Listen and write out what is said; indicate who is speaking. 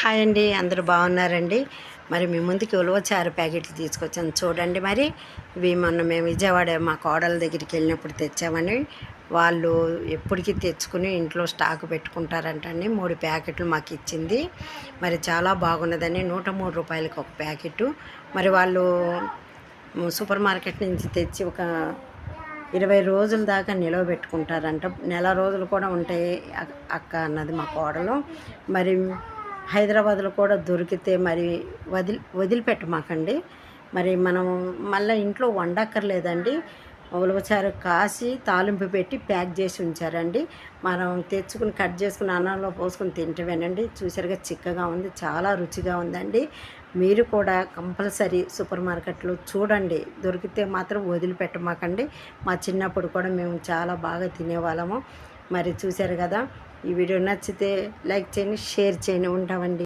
Speaker 1: Hi అండి అందరూ బాగున్నారండి. మరి మీ ముందుకి ఉలవచారు ప్యాకెట్లు తీసుకొచ్చాను. చూడండి మరి ఇవి మొన్న మేము విజయవాడ మా కోడల దగ్గరికి వెళ్ళినప్పుడు తెచ్చామని. వాళ్ళు ఎప్పటికీ తెచ్చుకుని ఇంట్లో స్టాక్ పెట్టుకుంటారంటండి. మూడు ప్యాకెట్లు మాకు ఇచ్చింది. మరి చాలా బాగున్నదని నూట మూడు రూపాయలకి ఒక ప్యాకెట్ మరి వాళ్ళు సూపర్ మార్కెట్ నుంచి తెచ్చి ఒక ఇరవై రోజుల దాకా నిలవ పెట్టుకుంటారంట. నెల రోజులు కూడా ఉంటాయి అక్క అన్నది మా కోడలు. మరి హైదరాబాద్లో కూడా దొరికితే మరి వదిలి వదిలిపెట్టమాకండి. మరి మనం మళ్ళీ ఇంట్లో వండక్కర్లేదండి. ఉలవచారు కాసి తాలింపు పెట్టి ప్యాక్ చేసి ఉంచారండి. మనం తెచ్చుకుని కట్ చేసుకుని అన్నంలో పోసుకుని తింటవేనండి. చూసారుగా చిక్కగా ఉంది చాలా రుచిగా ఉందండి. మీరు కూడా కంపల్సరీ సూపర్ మార్కెట్లో చూడండి. దొరికితే మాత్రం వదిలిపెట్టమాకండి. మా చిన్నప్పుడు కూడా మేము చాలా బాగా తినేవాళ్ళము. మరి చూశారు కదా ఈ వీడియో నచ్చితే లైక్ చేయండి షేర్ చేయండి ఉంటామండి.